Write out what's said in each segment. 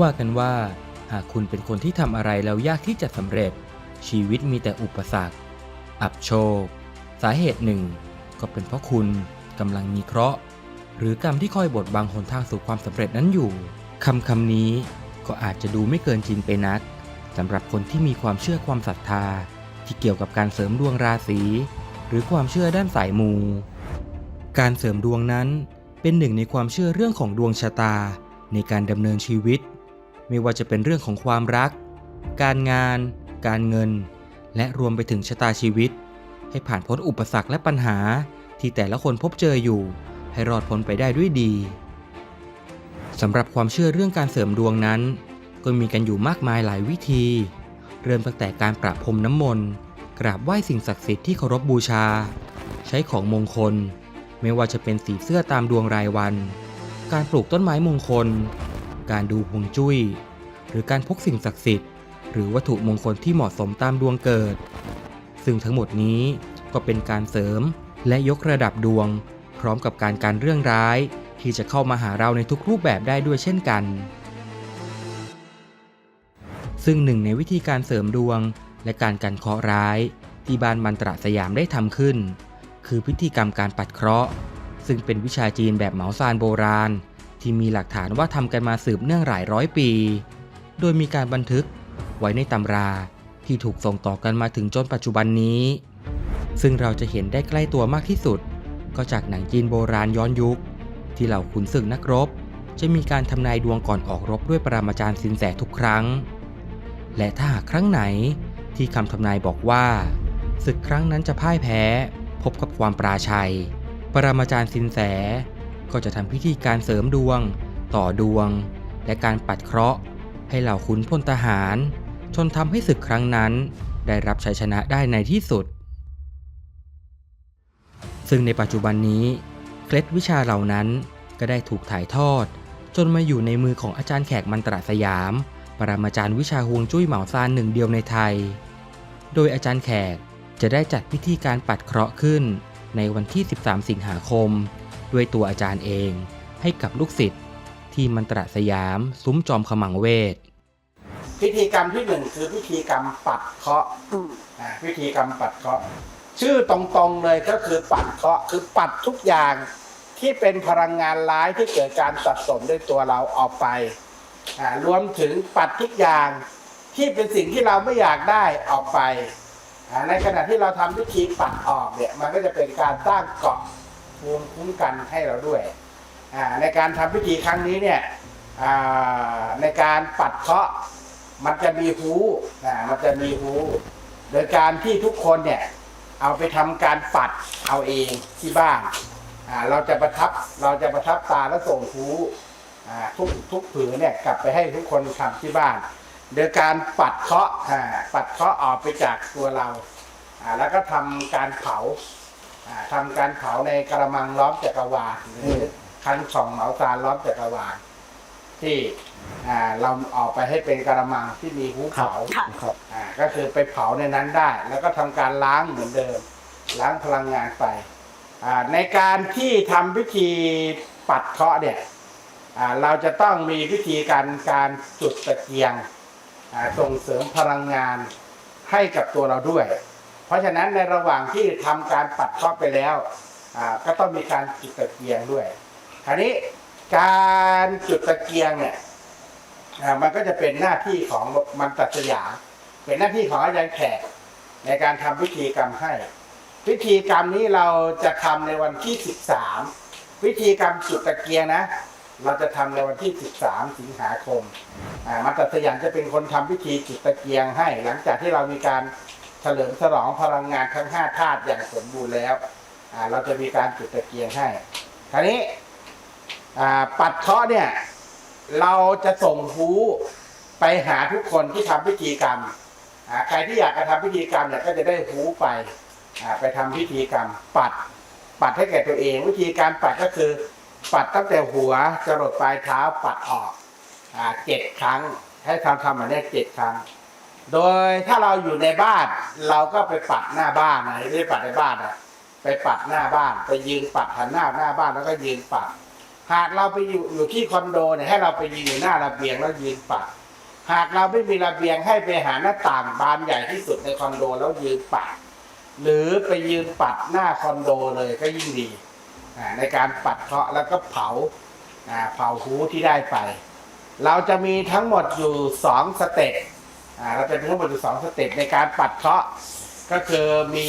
ว่ากันว่า หากคุณเป็นคนที่ทำอะไรแล้วยากที่จะสำเร็จ ชีวิตมีแต่อุปสรรค อับโชค สาเหตุหนึ่ง ก็เป็นเพราะคุณกำลังมีเคราะห์ หรือกรรมที่คอยบดบังหนทางสู่ความสำเร็จนั้นอยู่คำคำนี้ก็อาจจะดูไม่เกินจริงไปนักสำหรับคนที่มีความเชื่อความศรัทธา ที่เกี่ยวกับการเสริมดวงราศี หรือความเชื่อด้านสายมู การเสริมดวงนั้นเป็นหนึ่งในความเชื่อเรื่องของดวงชะตาในการดำเนินชีวิต ไม่ว่าจะเป็นเรื่องของความรัก การงาน การเงิน และรวมไปถึงชะตาชีวิต ให้ผ่านพ้นอุปสรรคและปัญหาที่แต่ละคนพบเจออยู่ ให้รอดพ้นไปได้ด้วยดีสำหรับความเชื่อเรื่องการเสริมดวงนั้น ก็มีกันอยู่มากมายหลายวิธี เริ่มตั้งแต่การประพรมน้ำมนต์กราบไหว้สิ่งศักดิ์สิทธิ์ที่เคารพบูชา ใช้ของมงคล ไม่ว่าจะเป็นสีเสื้อตามดวงรายวัน การปลูกต้นไม้มงคล การดูฮวงจุ้ย หรือการพกสิ่งศักดิ์สิทธิ์ หรือวัตถุมงคลที่เหมาะสมตามดวงเกิด ซึ่งทั้งหมดนี้ก็เป็นการเสริมและยกระดับดวง พร้อมกับการการเรื่องร้าย ที่จะเข้ามาหาเราในทุกรูปแบบได้ด้วยเช่นกัน ซึ่งหนึ่งในวิธีการเสริมดวง และการกันเคราะห์ร้าย ที่บ้านมันตระสยามได้ทำขึ้น คือพิธีกรรมการปัดเคราะห์ ซึ่งเป็นวิชาจีนแบบเหมาซานโบราณ ที่มีหลักฐานว่าทำกันมาสืบเนื่องหลายร้อยปี โดยมีการบันทึกไว้ในตำราที่ถูกส่งต่อกันมาถึงจนปัจจุบันนี้ ซึ่งเราจะเห็นได้ใกล้ตัวมากที่สุด ก็จากหนังจีนโบราณย้อนยุค ที่เหล่าขุนศึกนักรบ จะมีการทำนายดวงก่อนออกรบด้วยปรามาจารย์สินแสทุกครั้ง และถ้าหากครั้งไหนที่คำทำนายบอกว่าศึกครั้งนั้นจะพ่ายแพ้ พบกับความปราชัย ปรามาจารย์สินแส ก็จะทำพิธีการเสริมดวง ต่อดวง และการปัดเคราะห์ ให้เหล่าขุนพลทหาร จนทำให้ศึกครั้งนั้น ได้รับชัยชนะได้ในที่สุด ซึ่งในปัจจุบันนี้เคล็ดวิชาเหล่านั้นก็ได้ถูกถ่ายทอด จนมาอยู่ในมือของอาจารย์แขกมันตระสยาม ปรมาจารย์วิชาฮวงจุ้ยเหมาซานหนึ่งเดียวในไทย โดยอาจารย์แขกจะได้จัดพิธีการปัดเคราะห์ขึ้นในวันที่ 13 สิงหาคม ด้วยตัวอาจารย์เองให้กับลูกศิษย์ที่มันตระสยามซุ้มจอมขมังเวท พิธีกรรมที่หนึ่งคือพิธีกรรมปัดเคราะห์อ่าพิธีกรรมปัดเคราะห์ชื่อตรงๆเลยก็คือปัดเคราะห์คือปัดทุกอย่างที่เป็นพลังงานร้ายที่เกิดการสะสมด้วยตัวเราออกไปอ่ารวมถึงปัดทุกอย่างที่เป็นสิ่งที่เราไม่อยากได้ออกไปอ่าในขณะที่เราทำพิธีปัดออกเนี่ยมันก็จะเป็นการสร้างเกราะ ภูมิคุ้มกันให้เราด้วย ในการทำพิธีครั้งนี้เนี่ยในการปัดเคราะห์มันจะมีฮูมันจะมีฮูโดยการที่ทุกคนเนี่ยเอาไปทำการปัดเอาเองที่บ้านเราจะประทับเราจะประทับตาแล้วส่งฮูทุกทุกผืนเนี่ยกลับไปให้ทุกคนทำที่บ้าน โดยการปัดเคราะห์ปัดเคราะห์ออกไปจากตัวเราแล้วก็ทำการเผา ทำการเผาในกระมังล้อมจักรวาลหรือคันช่องเหมาตาล้อมจักรวาลที่อ่าเราออกไปให้เป็นกระมังที่มีหูเผาครับอ่าก็คือไปเผาในนั้นได้ แล้วก็ทำการล้างเหมือนเดิม ล้างพลังงานไปอ่าในการที่ทำพิธีปัดเคราะห์เนี่ยอ่าเราจะต้องมีพิธีการการจุดตะเกียงอ่าส่งเสริมพลังงานให้กับตัวเราด้วยเพ ราะฉะนั้นในระหว่างที่ทำการปัดเคราะไปแล้วก็ต้องมีการจุดตะเกียงด้วยคราวนี้การจุดตะเกียงเนี่ยมันก็จะเป็นหน้าที่ของมันตัดสยาเป็นหน้าที่ของอาจารย์แขกในการทำพิธีกรรมให้ พิธีกรรมนี้เราจะทำในวันที่ 13 พิธีกรรมจุดตะเกียงนะ เราจะทำในวันที่ 13 สิงหาคมอ่ามัตตสยามจะเป็นคนทำพิธีจุดตะเกียงให้ หลังจากที่เรามีการ เฉลิมฉลองพลังงานทั้ง5ธาตุอย่างสมบูรณ์แล้วอ่าเราจะมีการจุดตะเกียงให้คราวนี้อ่าปัดเคาะเนี่ย เราจะส่งฮูไปหาทุกคนที่ทำพิธีกรรมใครที่อยากจะทำพิธีกรรมเนี่ยก็จะได้ฮูไปไปทำพิธีกรรม ปัดปัดให้แก่ตัวเอง วิธีการปัดก็คือ ปัดตั้งแต่หัวจรดปลายเท้าปัดออกเจ็ดครั้ง ให้ทำทำแบบนี้เจ็ดครั้ง โดยถ้าเราอยู่ในบ้าน เราก็ไปปัดหน้าบ้านนะไม่ได้ปัดในบ้านนะไปปัดหน้าบ้าน ไปยืนปัดหันหน้าหน้าบ้านแล้วก็ยืนปัด หากเราไปอยู่อยู่ที่คอนโดเนี่ยให้เราไปยืนอยู่หน้าระเบียงแล้วยืนปัด หากเราไม่มีระเบียงให้ไปหาหน้าต่างบานใหญ่ที่สุดในคอนโดแล้วยืนปัด หรือไปยืนปัดหน้าคอนโดเลยก็ยิ่งดีในการปัดเคาะแล้วก็เผาอ่าเผาหูที่ได้ไป เราจะมีทั้งหมดอยู่สองสเต็ป อ่าเราจะมีทั้งหมดอยู่สองสเต็ปในการปัดเคราะห์ก็คือมี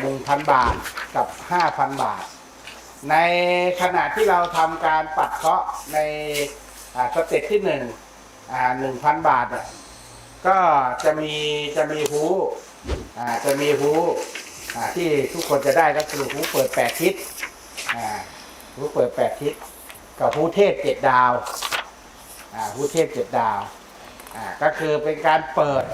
หนึ่งพันบาทกับห้าพันบาท ในขณะที่เราทำการปัดเคราะห์ในอ่าสเต็ปที่หนึ่งหนึ่งพันบาทอะก็จะมีจะมีฮูอ่าจะมีฮูอ่าที่ทุกคนจะได้ก็คือฮูเปิดแปดทิศอ่าฮูเปิดแปดทิศกับฮูเทพเจ็ดดาวอ่าฮูเทพเจ็ดดาว อ่าก็คือเป็นการเปิด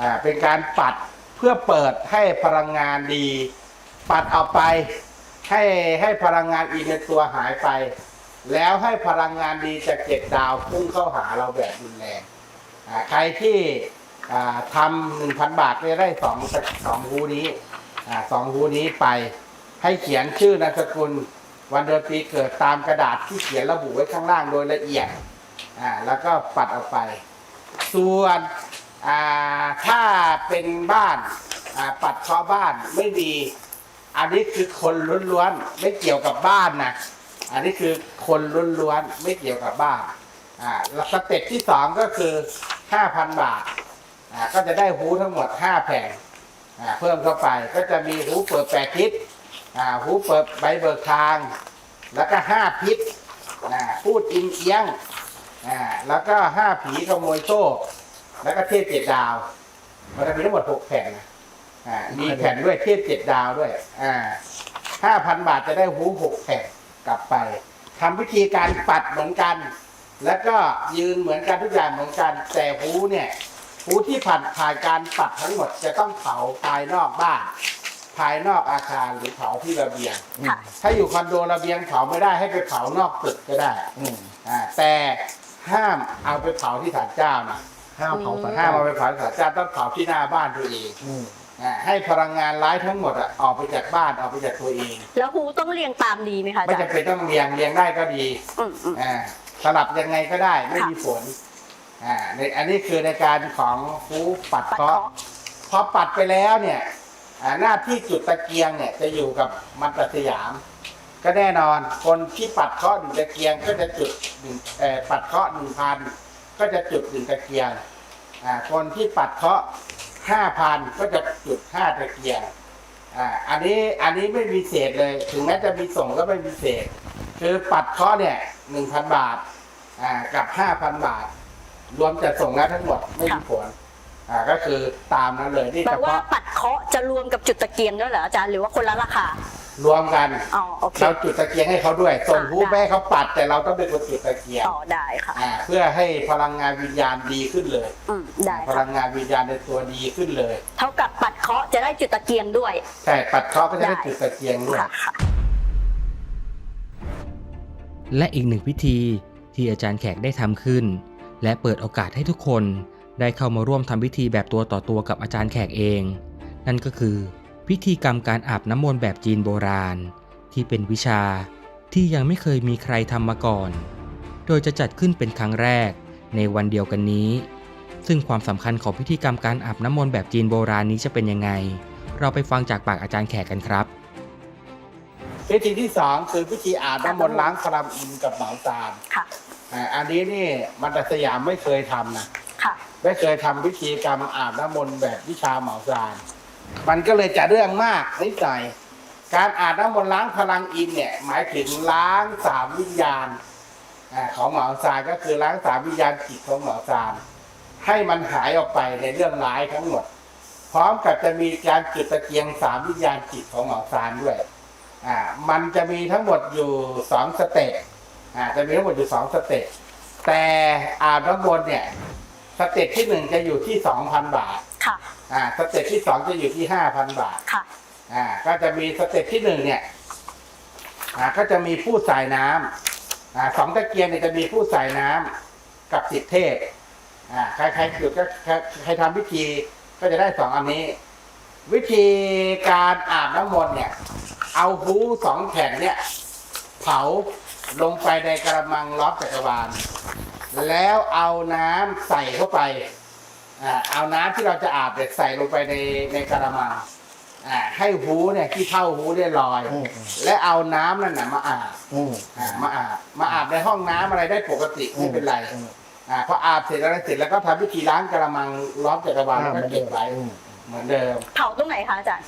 อ่าเป็นการปัดเพื่อเปิดให้พลังงานดี ปัดออกไปให้ให้พลังงานอีกในตัวหายไป แล้วให้พลังงานดีจากเจ็ดดาวพุ่งเข้าหาเราแบบรุนแรงอ่าใครที่อ่าทำหนึ่งพันบาทได้สองสองฮูนี้อ่าสองฮูนี้ไปให้เขียนชื่อนามสกุลวันเดือนปีเกิดตามกระดาษที่เขียนระบุไว้ข้างล่างโดยละเอียดอ่าแล้วก็ปัดออกไป ส่วนถ้าเป็นบ้านปัดเคาะบ้านไม่ดี อันนี้คือคนล้วนๆไม่เกี่ยวกับบ้านนะอันนี้คือคนล้วนๆไม่เกี่ยวกับบ้านอ่าสเต็ปที่สองก็คือห้าพันบาทอ่าก็จะได้หูทั้งหมดห้าแผงอ่าเพิ่มเข้าไปก็จะมีหูเปิดแปดทิศอ่าหูเปิดใบเบิกทาง แล้วก็ห้าพิษอ่าพูดอินเอียง อ่าแล้วก็ห้าผีขโมยโชคแล้วก็เทพเจ็ดดาว มันจะมีทั้งหมดหกแผ่นนะอ่ามีแผ่นด้วยเทพเจ็ดดาวด้วย อ่าห้าพันบาทจะได้หูหกแผ่นกลับไปทำวิธีการปัดเหมือนกัน แล้วก็ยืนเหมือนกันทุกอย่างเหมือนกัน แต่หูเนี่ยหูที่ผ่านผ่านการปัดทั้งหมดจะต้องเผาภายนอกบ้าน ภายนอกอาคารหรือเผาที่ระเบียงค่ะถ้าอยู่คอนโดระเบียงเผาไม่ได้ให้ไปเผานอกตึกก็ได้อืมอ่าแต่ ห้ามเอาไปเผาที่ศาลเจ้านะห้ามเผาสัตว์ห้ามเอาไปเผาที่ศาลเจ้าต้องเผาที่หน้าบ้านตัวเองอืมอ่าให้พลังงานร้ายทั้งหมดอะออกไปจากบ้านออกไปจากตัวเอง แล้วฮูต้องเรียงตามดีไหมคะอาไม่จารจำย์เป็นต้องเรียงเรียงได้ก็ดีอืมอืม อ่าสลับยังไงก็ได้ไม่มีผลอ่าในอันนี้คือในการของฟูปัดปัดเคาะเคาะพอปัดไปแล้วเนี่ยอ่าหน้าที่จุดตะเกียงเนี่ยจะอยู่กับมันตสยาม ก็แน่นอนคนที่ปัดเคาะหนึ่งตะเกียงก็จะจุดหนึ่งปัดเคาะหนึ่งพันก็จะจุดหนึ่งตะเกียงคนที่ปัดเคาะห้าพันก็จะจุดห้าตะเกียงอันนี้อันนี้ไม่มีเศษเลย ถึงแม้จะมีส่งก็ไม่มีเศษ คือปัดเคาะเนี่ยหนึ่งพันบาทกับห้าพันบาท รวมจัดส่งแล้วทั้งหมดไม่มีผลอ่าก็คือตามนั้นเลยนี่แปลว่าปัดเคาะจะรวมกับจุดตะเกียงด้วยเหรออาจารย์หรือว่าคนละราคา รวมกัน อ๋อโอเคเราจุดตะเกียงให้เขาด้วยส่งอ่าผู้ได้แม่ให้เขาปัด แต่เราต้องเป็นคนจุดตะเกียงอ๋อได้ค่ะ อ่าเพื่อให้พลังงานวิญญาณดีขึ้นเลย อืมได้พค่ะลังงานวิญญาณในตัวดีขึ้นเลย เท่ากับปัดเคาะจะได้จุดตะเกียงด้วยแต่ปัดเคราะห์ก็จะได้ได้ จุดตะเกียงด้วย ค่ะค่ะ และอีกหนึ่งพิธีที่อาจารย์แขกได้ทำขึ้น และเปิดโอกาสให้ทุกคนได้เข้ามาร่วมทำพิธีแบบตัวต่อตัวกับอาจารย์แขกเอง นั่นก็คือ พิธีกรรมการอาบน้ำมนต์แบบจีนโบราณ ที่เป็นวิชาที่ยังไม่เคยมีใครทำมาก่อน โดยจะจัดขึ้นเป็นครั้งแรกในวันเดียวกันนี้ ซึ่งความสำคัญของพิธีกรรมการอาบน้ำมนต์แบบจีนโบราณนี้จะเป็นยังไง เราไปฟังจากปากอาจารย์แขกกันครับ พิธีที่สองคือพิธีอาบน้ำมนต์ล้างครามอินกับเหมาตามค่ะอ่าอันนี้นี่มันตสยามไม่เคยทำนะ ค่ะ ไม่เคยทำพิธีกรรมอาบน้ำมนต์แบบวิชาเหมาซาน มันก็เลยจะเรื่องมากนิดหน่อยการอาบน้ำมนต์ล้างพลังอินเนี่ย หมายถึงล้างสามวิญญาณของหมาซานก็คือล้างสามวิญญาณจิตของหมาซานให้มันหายออกไปในเรื่องร้ายทั้งหมด พร้อมกับจะมีการจุดตะเกียงสามวิญญาณจิตของหมาซานด้วยอ่ามันจะมีทั้งหมดอยู่สองสเต็ปอ่าจะมีทั้งหมดอยู่สองสเต็ปแต่อาบน้ำมนต์เนี่ยสเต็ปที่หนึ่งจะอยู่ที่สองพันบาทค่ะ อ่าสเต็ปที่สองจะอยู่ที่ห้าพันบาท ค่ะ อ่า ก็จะมีสเต็ปที่หนึ่งเนี่ย อ่า ก็จะมีผู้สายน้ำอ่าสองตะเกียงเนี่ยจะมีผู้สายน้ำกับสิทธิเทพ อ่า ใครใครจุดก็ใครใครทำพิธีก็จะได้สองอันนี้ วิธีการอาบน้ำมนต์เนี่ย เอาหูสองแผ่นเนี่ย เผาลงไปในกระมังล้อมจักรวาล แล้วเอาน้ำใส่เข้าไป อ่าเอาน้ำที่เราจะอาบเนี่ยใส่ลงไปในในกระมังอ่าให้หูเนี่ยที่เท่าหูเนี่ยลอย อืม และเอาน้ำนั่นน่ะมาอาบอืม อ่ามาอาบมาอาบในห้องน้ำอะไรได้ปกติไม่เป็นไรอืม อ่าพออาบเสร็จแล้วเสร็จแล้วก็ทำพิธีล้างกระมังล้อมจักรวาลแล้วก็เก็บไว้อืม เหมือนเดิม เผาตรงไหนคะอาจารย์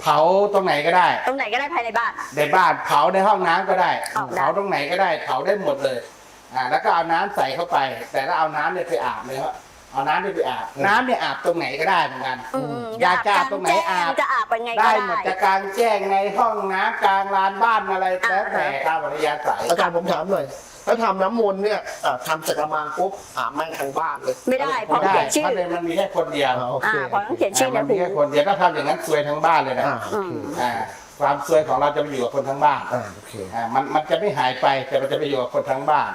เผาตรงไหนก็ได้ ตรงไหนก็ได้ภายในบ้านในบ้านเผาในห้องน้ำก็ได้เอาได้ เผาตรงไหนก็ได้เผาได้หมดเลยอ่าแล้วก็เอาน้ำใส่เข้าไป แต่ถ้าเอาน้ำเนี่ยไปอาบเลยครับ เอาน้ำเนี่ยไปอาบ น้ำเนี่ยอาบตรงไหนก็ได้เหมือนกันอืมอยากจะอาบตรงไหนอาบ จะอาบเป็นไงก็ได้ได้หมดจะกลางแจ้งในห้องน้ำกลางลานบ้านอะไรอ่าแล้วแต่ตามอัธยาศัยอาจารย์ผมถามหน่อยถ้าทำน้ำมนต์เนี่ยอ่าทำจากกระมังปุ๊บอาบแม่งทางบ้านเลย ไม่ได้เพไม่ราะ ได้เขียนชื่อเพราะเลยมันมีแค่คนเดียวอ่าโอเค อ่าเพราะต้องเขียนชื่อในมันหูมีแค่คนเดียวถ้าทำอย่างนั้นซวยทั้งบ้านเลยนะอ่าโอเคอ่าความซวยของเราจะไปอยู่กับคนทั้งบ้านอ่าโอเค อ่ามันมันจะไม่หายไปแต่มันจะไปอยู่กับคนทั้งบ้าน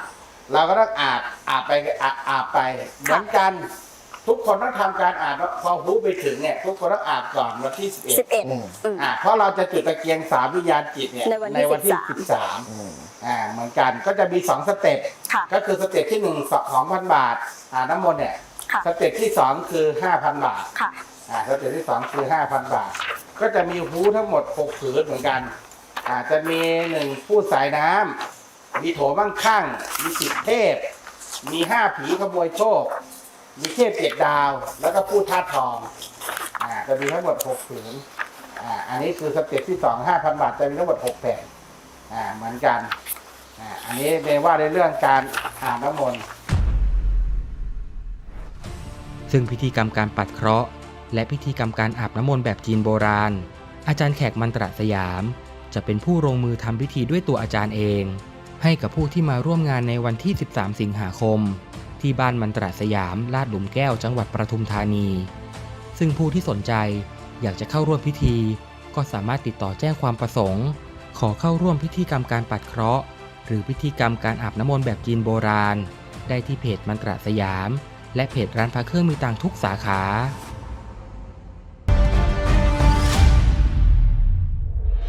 เราก็ต้องอาบอาบไปอาบอาบไปเหมือนกันทุกคนต้องทำการอาบแล้วพอหูไปถึงเนี่ยทุกคนต้องอาบก่อนวันที่11สิบเอ็ดอืมอืมอ่าเพราะเราจะจุดตะเกียงสามวิญญาณจิตเนี่ยในวันที่ที่13อืม13อ่าเหมือนกันก็จะมีสองสเต็ปค่ะก็คือสเต็ปที่หนึ่งสองพันบาทอ่าน้ำมนต์เนี่ยค่ะ สเต็ปที่สองคือห้าพันบาทค่ะ อ่าสเต็ปที่สองคือห้าพันบาท ก็จะมีฮูทั้งหมดหกผืนเหมือนกันอ่าจะมีหนึ่งผู้สายน้ำ มีโถมั่งคั่ง มีสิบเทพ มีห้าผีขโมยโชค มีเทพเจ็ดดาว แล้วก็ผู้ธาตุทอง อ่าจะมีทั้งหมดหกผืนอ่า อันนี้คือสเต็ปที่สองห้าพันบาทจะมีทั้งหมดหกแผ่นอ่า เหมือนกัน อ่า อันนี้เรียกว่าในเรื่องการอาบน้ำมนต์ ซึ่งพิธีกรรมการปัดเคราะห์ และพิธีกรรมการอาบน้ำมนต์แบบจีนโบราณ อาจารย์แขกมันตระสยาม จะเป็นผู้ลงมือทำพิธีด้วยตัวอาจารย์เอง ให้กับผู้ที่มาร่วมงานในวันที่ 13 สิงหาคม ที่บ้านมันตระสยามลาดหลุมแก้วจังหวัดประทุมธานี ซึ่งผู้ที่สนใจอยากจะเข้าร่วมพิธี ก็สามารถติดต่อแจ้งความประสงค์ ขอเข้าร่วมพิธีกรรมการปัดเคราะห์ หรือพิธีกรรมการอาบน้ำมนต์แบบจีนโบราณ ได้ที่เพจมันตระสยาม และเพจร้านพระเครื่องมีตังทุกสาขา